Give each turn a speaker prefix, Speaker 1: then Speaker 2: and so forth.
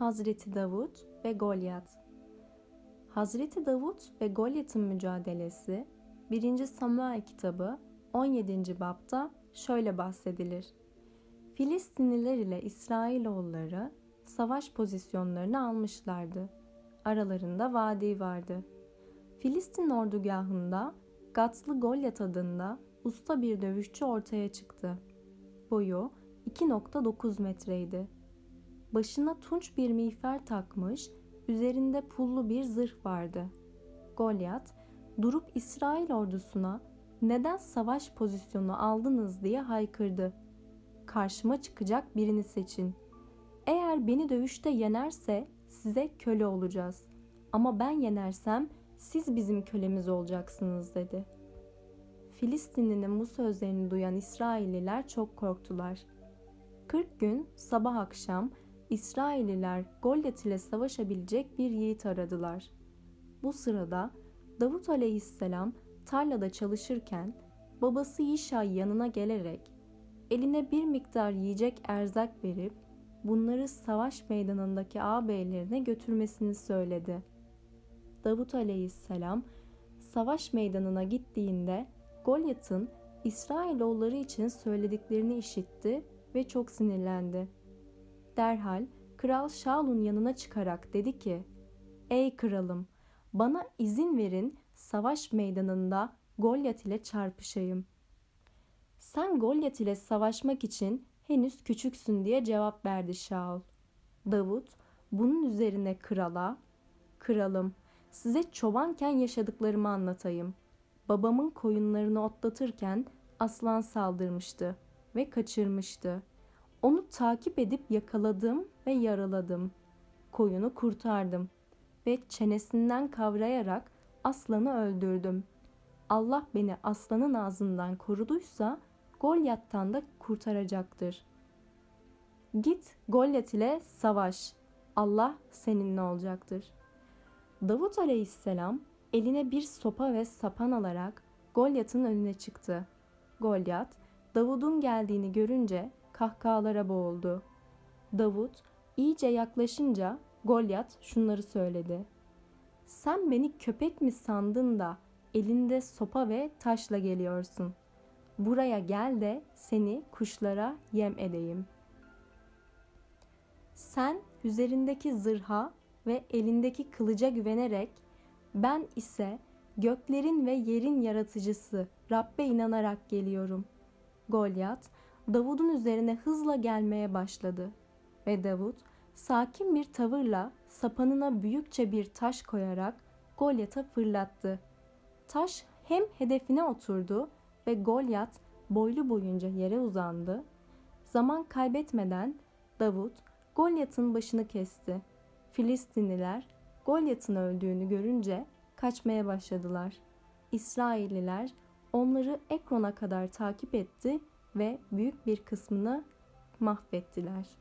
Speaker 1: Hazreti Davut ve Golyat Hazreti Davut ve Golyat'ın mücadelesi 1. Samuel kitabı 17. bapta şöyle bahsedilir. Filistinliler ile İsrailoğulları savaş pozisyonlarını almışlardı. Aralarında vadi vardı. Filistin ordugahında Gatlı Golyat adında usta bir dövüşçü ortaya çıktı. Boyu 2.9 metreydi. Başına tunç bir miğfer takmış, üzerinde pullu bir zırh vardı. Golyat durup İsrail ordusuna neden savaş pozisyonu aldınız diye haykırdı. Karşıma çıkacak birini seçin. Eğer beni dövüşte yenerse size köle olacağız. Ama ben yenersem siz bizim kölemiz olacaksınız dedi. Filistinlinin bu sözlerini duyan İsrailliler çok korktular. 40 gün sabah akşam İsrailliler Golyat ile savaşabilecek bir yiğit aradılar. Bu sırada Davut aleyhisselam tarlada çalışırken babası Yişay yanına gelerek eline bir miktar yiyecek erzak verip bunları savaş meydanındaki ağabeylerine götürmesini söyledi. Davut aleyhisselam savaş meydanına gittiğinde Golyat'ın İsrailoğulları için söylediklerini işitti ve çok sinirlendi. Derhal Kral Şaul'un yanına çıkarak dedi ki: "Ey kralım, bana izin verin savaş meydanında Golyat ile çarpışayım." Sen Golyat ile savaşmak için henüz küçüksün diye cevap verdi Şaul. Davut bunun üzerine krala, "Kralım, size çobanken yaşadıklarımı anlatayım. Babamın koyunlarını otlatırken aslan saldırmıştı ve kaçırmıştı. Onu takip edip yakaladım ve yaraladım. Koyunu kurtardım ve çenesinden kavrayarak aslanı öldürdüm. Allah beni aslanın ağzından koruduysa Golyat'tan da kurtaracaktır. Git Golyat ile savaş. Allah seninle olacaktır. Davut aleyhisselam eline bir sopa ve sapan alarak Golyat'ın önüne çıktı. Golyat, Davud'un geldiğini görünce kahkahalara boğuldu. Davut iyice yaklaşınca Golyat şunları söyledi. Sen beni köpek mi sandın da elinde sopa ve taşla geliyorsun. Buraya gel de seni kuşlara yem edeyim. Sen üzerindeki zırha ve elindeki kılıca güvenerek ben ise göklerin ve yerin yaratıcısı Rabbe inanarak geliyorum. Golyat Davud'un üzerine hızla gelmeye başladı ve Davud sakin bir tavırla sapanına büyükçe bir taş koyarak Golyat'a fırlattı. Taş hem hedefine oturdu ve Golyat boylu boyunca yere uzandı. Zaman kaybetmeden Davud Golyat'ın başını kesti. Filistinliler Golyat'ın öldüğünü görünce kaçmaya başladılar. İsrailliler onları Ekron'a kadar takip etti ve büyük bir kısmını mahvettiler.''